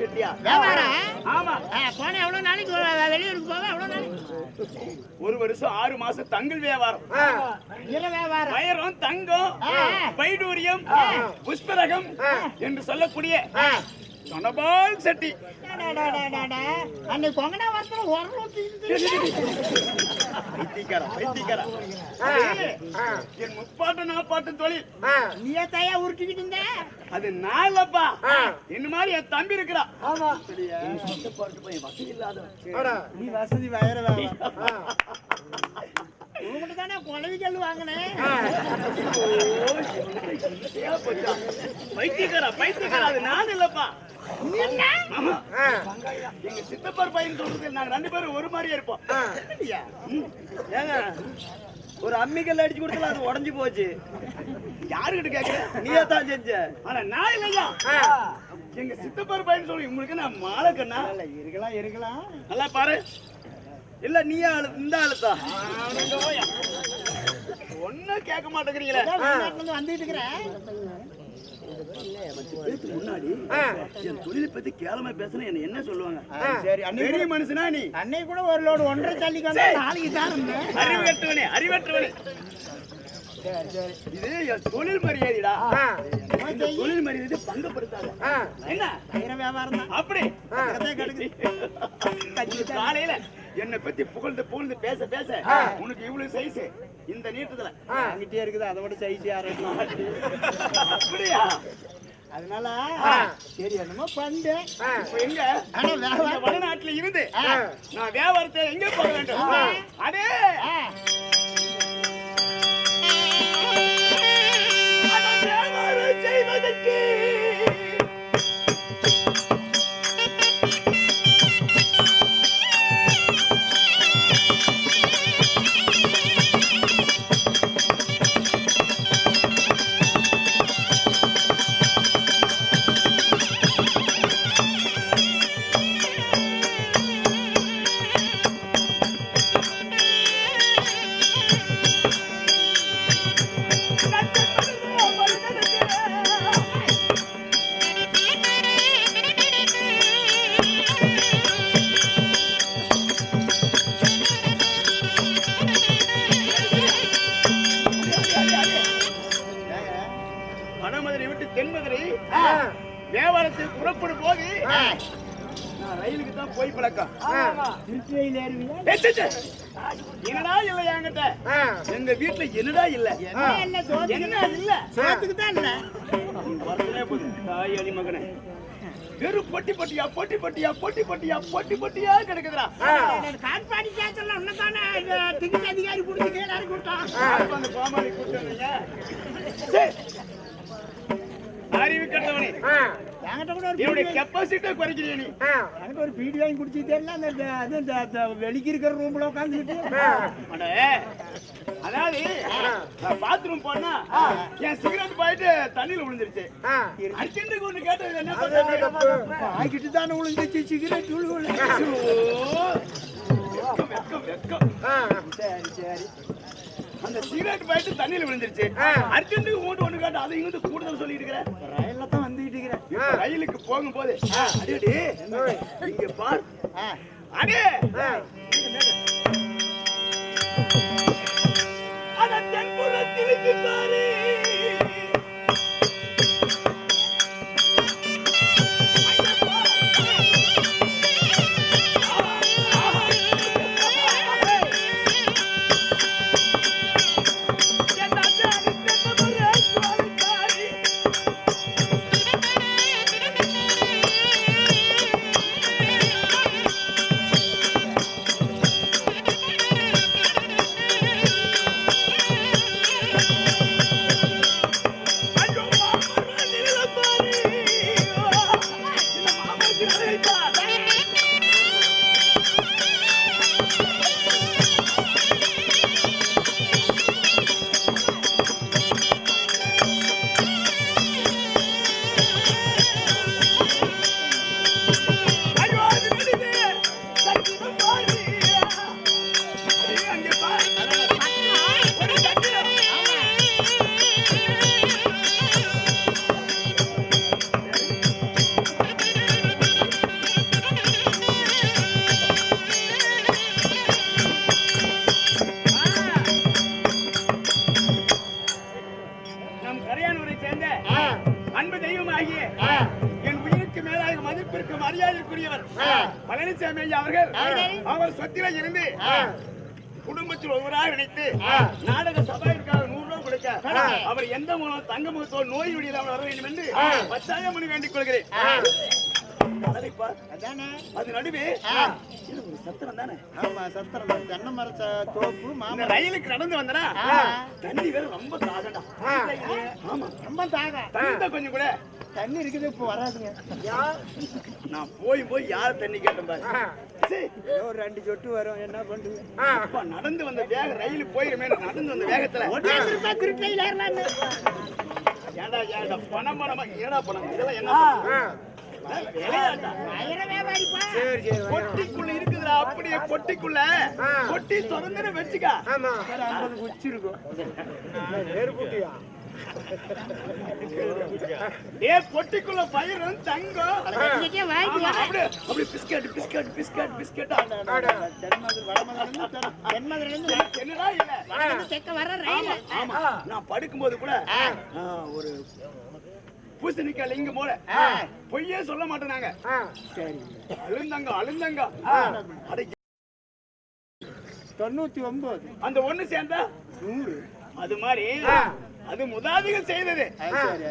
செட்டியா ஆமா. போன எவ்வளவு நாளைக்கு வெளியூருக்கு போக எவ்வளவு நாளைக்கு? ஒரு வருஷம் ஆறு மாசம் தங்கள் வியாபாரம். வியாபாரம்? வைரம் தங்கம் ஆ. வைடூரியம் புஷ்பரகம் என்று சொல்லக்கூடிய தனபால் செட்டி. அன்னைக்கு கொங்கனா வரத்துல உரல் என் முப்பாட்டு நாப்பாட்டு தொழில் நீயே தாயா உருட்டிக்கிட்டு இருந்த? அது நான் இல்லப்பா என்ன மாதிரி என் தம்பி இருக்கிறா ஆமா. பையன் வசதி இல்லாதவன். நீ வசதி வயிற வேலை கல் வாங்கினேன். பைத்தியக்காரா பைத்தியக்காரா அது நான் இல்லப்பா. எங்க சித்தப்பார் பையன் சொல்றது நாங்க ரெண்டு பேரும் ஒரு மாதிரியே இருப்போம். ஏங்க ஒரு அம்மிக்கல் அடிச்சு கொடுத்தல அது உடைஞ்சு போச்சு. யாருகிட்ட கேக்குற? நீயே தான் செஞ்ச. ஆனா நான் இல்லையா? எங்க சித்தப்பார் பையன் சொல்லி உங்களுக்கு நான் மாலை கண்ணா? இல்ல, இருக்கலாம் இருக்கலாம். நல்லா பாரு. இல்ல நீயே இந்த ஆளுதா ஒன்னும் கேட்க மாட்டேங்கிறீங்களே. வந்துட்டு இருக்கிறேன் முன்னாடி என் தொழிலை பத்தி கேளமா பேசுனா என்ன என்ன சொல்லுவாங்க? சரி பெரிய மனுஷனா நீ? அன்னைக்கு கூட ஒரு லோடு ஒன்றரை தள்ளிக்கு வந்தா நாளைக்கு தான் அறிவற்றவனே அறிவற்றவனே. இது தொழில் மரியாதைடா. தொழில் மரியாதை பங்கப்படுத்தாத என்ன? வியாபாரம் தான். அப்படி. காலையில என்னை பத்தி புகழ்ந்து புகழ்ந்து பேச பேச. உனக்கு இவ்வளவு சைஸ் இந்த நீட்டத்துல. வாங்கிட்டே இருக்குது அதை விட சைஸ் யாரும் அப்படியா? அதனால சரி என்னமோ பண்ணு எங்க? ஆனா வடநாட்டுல இருந்து நான் வியாபாரத்தை எங்க போக வேண்டும்? அட! வடமதுரை விட்டு தென்மதுரை வியாபாரத்துக்கு புறப்படும் போது நான் ரயிலுக்கு தான் போய் பழக்கம். என்னடா இல்ல என்கிட்ட? எங்க வீட்டுல என்னடா இல்ல? என்ன இல்ல சோத்துக்கு என்ன இல்ல? சோத்துக்கு தான் இல்ல வரதுலே போதும் தாய் அடி மகனே. வெறும் பொட்டி பொட்டியா பொட்டி பொட்டியா பொட்டி பொட்டியா பொட்டி பொட்டியா கிடக்குதுடா. காட்பாடி உன்னதானே அதிகாரி பிடிச்சி கேடாரி கொடுத்தான் அந்த கூப்பிட்டு அறிவு கட்டவனே என்னுடைய கெப்பாசிட்டியை குறைக்கிறீ நீ. எனக்கு ஒரு பீடி வாங்கி குடிச்சு தெரியல அந்த அது இந்த இந்த வெளிக்கு இருக்கிற ரூம்ல உட்காந்துக்கிட்டு அதாவது பாத்ரூம் போனா என் சிகரெட் போயிட்டு தண்ணியில விழுந்துருச்சு. அர்ஜென்ட்டுக்கு ஒண்ணு கேட்டது என்ன ஆகிட்டு தானே விழுந்துச்சு சிகரெட் வெக்கம், வெக்கம், வெக்கம். சரி சரி. அந்த சிகரெட் போயிட்டு தண்ணியில விழுந்துருச்சு. அர்ஜென்ட்டுக்கு மூட்டு ஒண்ணு கேட்டு அதை இங்கிட்டு கூடுதல் சொல்லிட்டு இருக்கிறேன் ரயில்ல தான் வந்துகிட்டு இருக்கிறேன். ரயிலுக்கு போகும்போது அடேடி இங்க பார். அடே. அட தென்புறத்தில் பாரு. எந்த மூலம் தங்க முகத்தோடு நோய் விடியலாமல் வர வேண்டும் என்று பச்சாயம் பண்ணி வேண்டிக் கொள்கிறேன். அது நடுவே. இது ஒரு சத்திரம் தானே? ஆமா சத்திரம் தான். தென்னை மர தோப்பு மாமரம். ரயிலுக்கு நடந்து வந்தனா. தண்ணி வேற ரொம்ப தாகடா. ஆமா ரொம்ப தாகம். கொஞ்சம் கூட. தண்ணி இருக்குது இப்போ வராதுங்க. நான் போய் போய் யார தண்ணி கேட்டேன் பாரு. ஒரு ரெண்டு சொட்டு வரும் என்ன அப்பா, நடந்து வந்த வேக ரயில் போயிருமே நடந்து வந்த வேகத்துல. ஏன்டா ஏன்டா பணம் பணமா ஏடா பணம்? இதெல்லாம் என்ன சரி சரி பொட்டிக்குள்ள இருக்குதுடா அப்படியே பொட்டிக்குள்ள. பொட்டி திறந்துன்னு வச்சுக்க. ஆமா. ஏ பொட்டிக்குள்ள பயிரும் தங்கம். அப்படியே பிஸ்கட் பிஸ்கட் பிஸ்கட் பிஸ்கட். என்னடா இல்ல நான் படுக்கும்போது கூட ஒரு பூசணிக்காய் லிங்கம் போல. பொய்யே சொல்ல சரி அழுந்தங்க அழுந்தங்க. தொண்ணூத்தி ஒன்பது அந்த ஒண்ணு சேர்ந்தா? நூறு. அது மாதிரி அது முதாதிகள் செய்தது.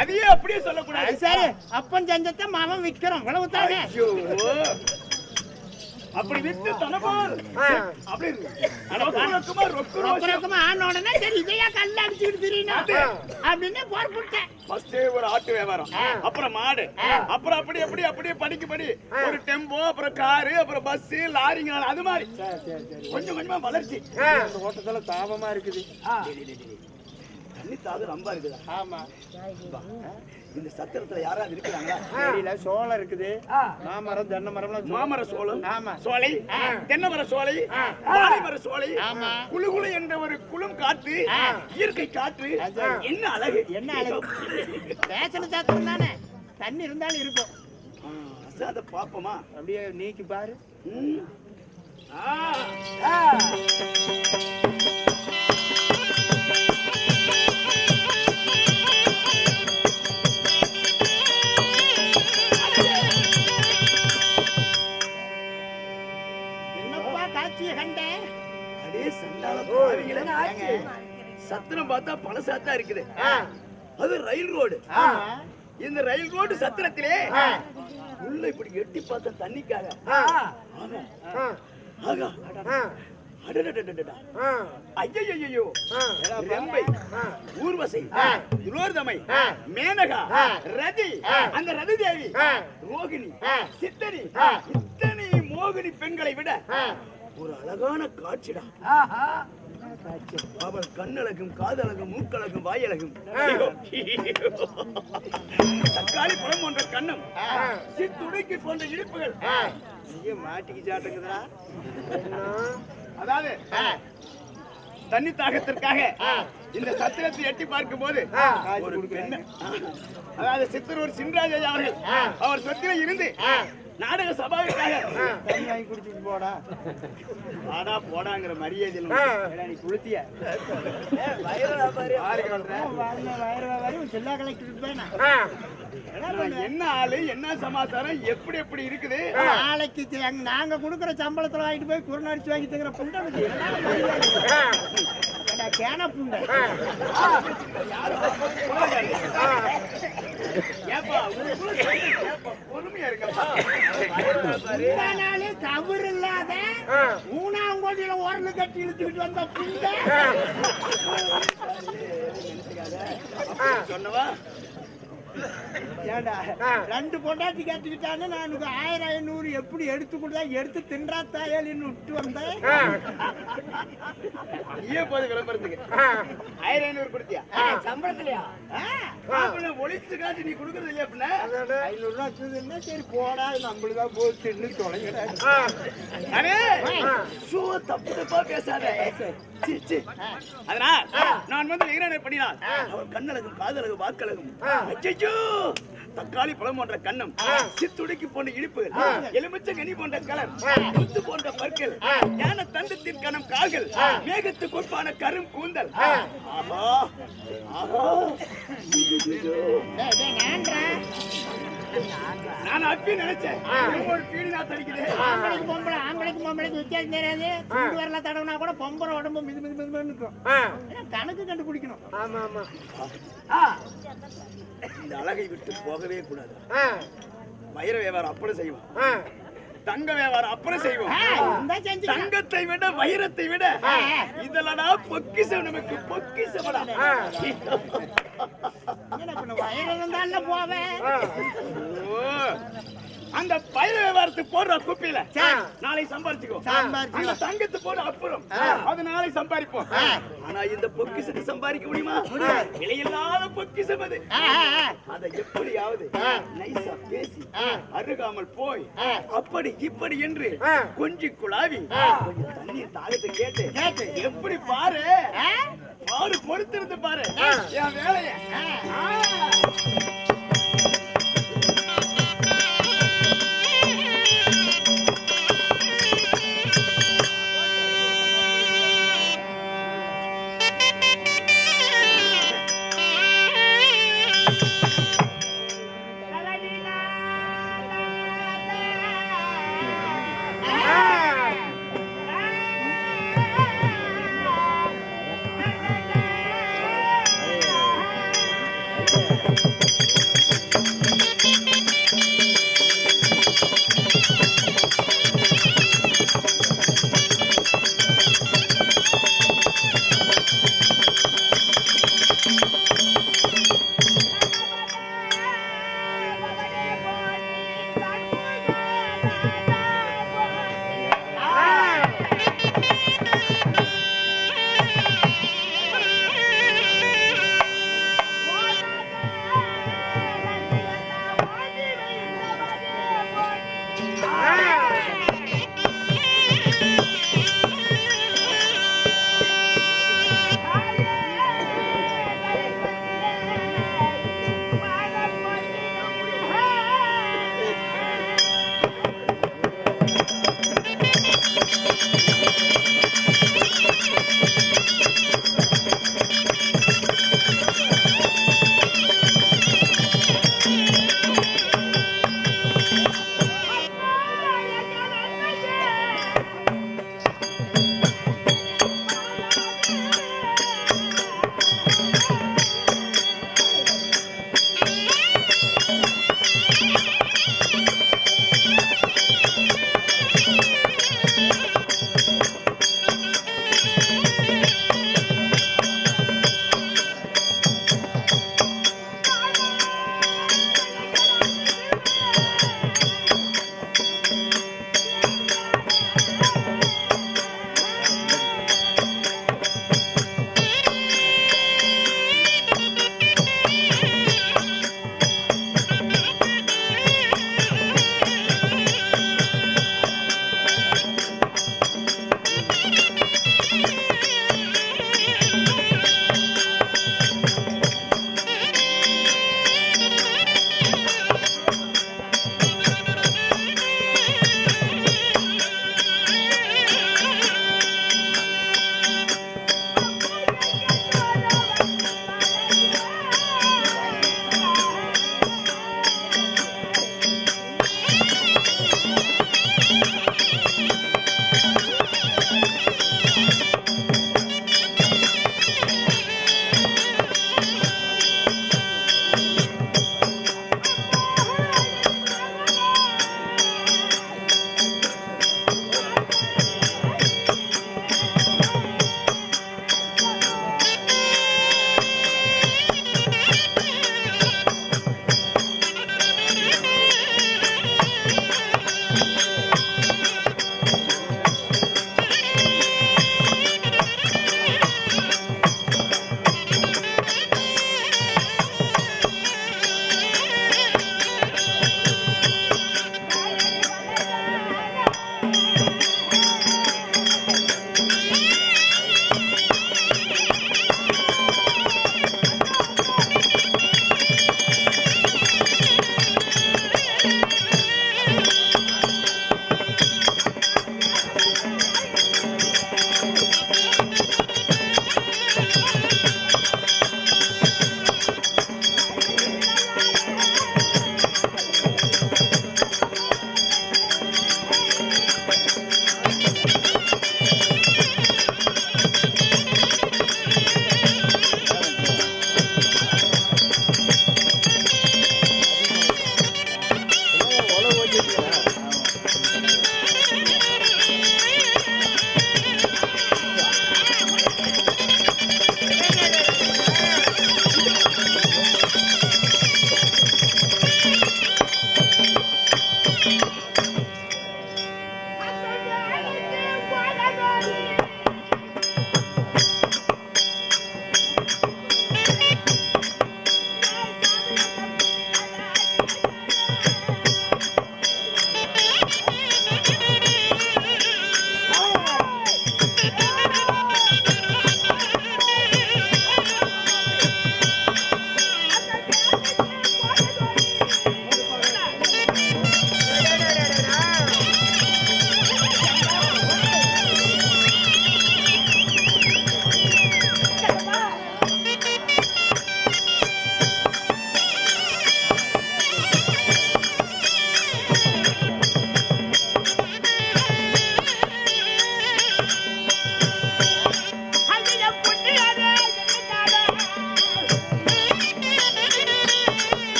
அதையே அப்படியே சொல்லக்கூடாது. சரி. அப்பன் செஞ்சத்தை மாமன் விக்கிறோம் இவ்வளவு தானே. அப்படி வித்து தனபால். அப்படி ரொக்கு ரொக்குமா ரொக்கமா ஆன உடனே சரி இதையா கல்ல அடிச்சுக்கிட்டு தெரியணும் அப்படின்னு போர் போட்டேன் ஃபர்ஸ்ட் ஒரு ஆட்டு வியாபாரம். அப்புறம் மாடு. அப்புறம் அப்படி அப்படி அப்படியே படிக்க படி. ஒரு டெம்போ அப்புறம் காரு அப்புறம் பஸ் லாரிங்க அது மாதிரி. சரி சரி சரி கொஞ்சம் கொஞ்சமா வளர்ச்சி. அந்த ஓட்டத்துல தாபமா இருக்குது. தண்ணி தாவது ரொம்ப இருக்குதா? ஆமா. இந்த சத்திரத்துல யாராவது இருக்கிறாங்களா? செடியில சோளம் இருக்குது. மாமரம் தென்னை மரம்லாம் சோளம். மாமர சோளம்? ஆமா. சோலை தென்னை மர சோலை மர சோலை ஆமா. குளு குளு என்ற ஒரு குளும் காற்று. இயற்கை காற்று. அது. என்ன அழகு? என்ன அழகு? பேசல சாத்திரம் தானே. தண்ணி இருந்தாலும் இருக்கும். ஆ, அசாத பாப்போமா. அப்படியே நீக்கி பாரு. ஆ. சத்திரம் பார்த்தா பழசாத்தா இருக்குது. அது ரயில் ரோடு. இந்த ரயில் ரோடு சத்திரத்திலே உள்ள இப்படி எட்டி பார்த்த தண்ணிக்காக. ஐயையையையோ. ரெம்பை. ஊர்வசை. துலோர்தமை மேனகா. ரதி. அந்த ரதி தேவி ரோகிணி. சித்தனி. இத்தனை மோகினி பெண்களை விட ஒரு அழகான காட்சிடா. அவள் கண்ணழகும் காதழகும் மூக்கழகும் வாயழகும். தக்காளி பழம் போன்ற கண்ணம். சித்துடைக்கு போன்ற இடுப்புகள். மாட்டிக்கு சாட்டுக்குதுடா அதாவது தண்ணி தாகத்திற்காக இந்த சத்திரத்தை எட்டி பார்க்கும் போது ஒரு பெண்ண அதாவது சித்தர் சின்ராஜ் அவர்கள் அவர் சொத்தில இருந்து நாடக சபாவிற்காக. தண்ணி வாங்கி குடிச்சிட்டு போடா. வாடா போடாங்கிற மரியாதையில் நீ குளுத்திய. ஜில்லா நான். என்ன நான் பண்ணுவேன்? என்ன ஆளு என்ன சமாச்சாரம் எப்படி எப்படி இருக்குது? நாளைக்கு நாங்க கொடுக்குற சம்பளத்துல வாங்கிட்டு போய் குருணை அடிச்சு வாங்கி தங்குற புண்டை கேன புண்டை. ஏப்பா, பொறுமையா நாளே தவறு இல்லாத மூணாம் கோடியில ஓரல் கட்டி இழுத்துக்கிட்டு வந்த சொன்னவா? ஏண்டா ரெண்டு பொண்டாட்டி கட்டிக்கிட்டான்னு நான் ஆயிரம் ஐநூறு எப்படி எடுத்து கொடுத்தா எடுத்து தின்றா தாயாலின்னு விட்டு வந்தேன்? நீயே போது விளம்பரத்துக்கு. ஆயிரம் ஐநூறு கொடுத்தியா? சம்பளத்திலயா? ஒழிச்சு காட்டி நீ கொடுக்கறது இல்லையா அப்படின்னா ஐநூறு ரூபா வச்சதுன்னா சரி போடா நம்மளுக்கா போய் தின்னு தொலைங்கடா. சோ தப்பு தப்பா பேசாத. சீ, சீ. அதனால் நான் வந்து இறைவனை பண்ணினார் அவர் கண்ணழகும் காதழகும் வாக்களகும் அச்சோ தக்காளி பழம் போன்ற கண்ணம் சித்துடைக்கு போன்ற இடுப்புகள் எலுமிச்சை கனி போன்ற கலர் முத்து போன்ற பற்கள் ஞான தந்தத்தின் கணம் கால்கள் மேகத்து கொப்பான கரும் கூந்தல் ஆஹா ஆஹா நான் அப்பி நினைச்சேன். ஒரு பீடி நான் தடிக்குது ஆம்பளைக்கு பொம்பளை ஆம்பளைக்கு பொம்பளைக்கு வித்தியாசம் தெரியாது. துண்டு வரல தடவுனா கூட பொம்பளை உடம்பு மிது மிது மிது இருக்கும். ஏன்னா கணக்கு கண்டுபிடிக்கணும். ஆமா ஆமா. ஆ, இந்த அழகை விட்டு போகவே கூடாது. வைர வியாபாரம் அப்புறம் செய்வோம். தங்க வியாபாரம் அப்புறம் செய்வோம். தங்கத்தை விட வைரத்தை விட இதெல்லாம் பொக்கிஷம் நமக்கு பொக்கிஷமடா. அந்த பயிர வியாபாரத்துக்கு போடுற குப்பியில. நாளை சம்பாரிச்சுக்கோ. அந்த தங்கத்தை போட அப்புறம். அது நாளை சம்பாதிப்போம் ஆனா இந்த பொக்கிஷத்தை சம்பாதிக்க முடியுமா? விலையில்லாத பொக்கிஷம் அது. அதை எப்படியாவது நைசா பேசி அருகாமல் போய் அப்படி இப்படி என்று. கொஞ்சி குழாவி கொஞ்சம் தண்ணீர் தாகத்தை கேட்டு கேட்டு. எப்படி பாரு? ஆ? பாரு பொறுத்திருந்து பாரு. என் வேலைய.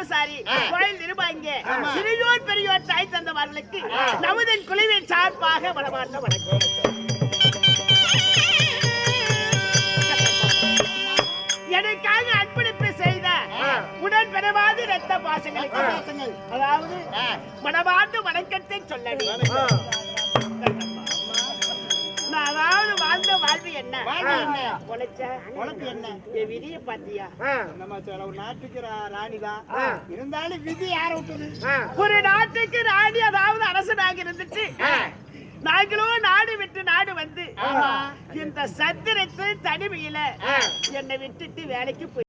பூசாரி கோயில் திருபாங்க சிறியோர் பெரியோர் தாய் தந்தவர்களுக்கு நமது குழுவின் சார்பாக வளமாற்ற வணக்கம். எனக்காக அர்ப்பணிப்பு செய்த உடன்பெறவாது ரத்த பாசங்களுக்கு அதாவது மனமாட்டு வணக்கத்தை சொல்ல அதாவது வாழ்ந்த வாழ்வு என்ன? உனக்கு என்ன? என் விதிய பாத்தியா? நம்ம சில ஒரு நாட்டுக்கு ராணிதான். இருந்தாலும் விதி யார விட்டது ஒரு நாட்டுக்கு ராணி அதாவது அரசனாக இருந்துச்சு. நாங்களும் நாடு விட்டு நாடு வந்து இந்த சத்திரத்து தனிமையில என்னை விட்டுட்டு வேலைக்கு போய்